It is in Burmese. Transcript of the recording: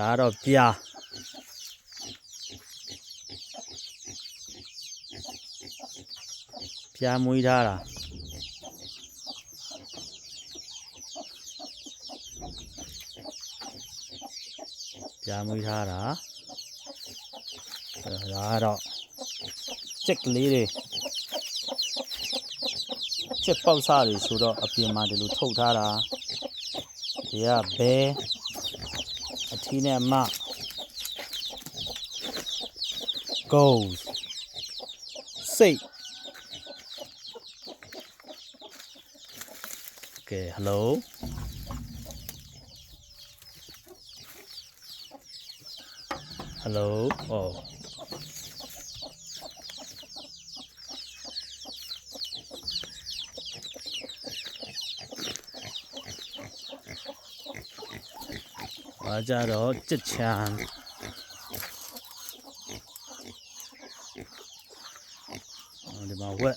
ဒါကတော့ပြာပြာမွေးထားတာပြာမွေးထားတာအဲဒါကတော့ကြက်ကလေးတွေကြက်ပေါက်စားတွေဆိုတော့အပြင်မှာဒီလိုထုတ်ထားတာဒီကဘဲ Looking that map. Goals. See. Okay, hello. Hello. Oh. ဘာကြတော့ကြက်ချမ်းအော်ဒီမှာဝက်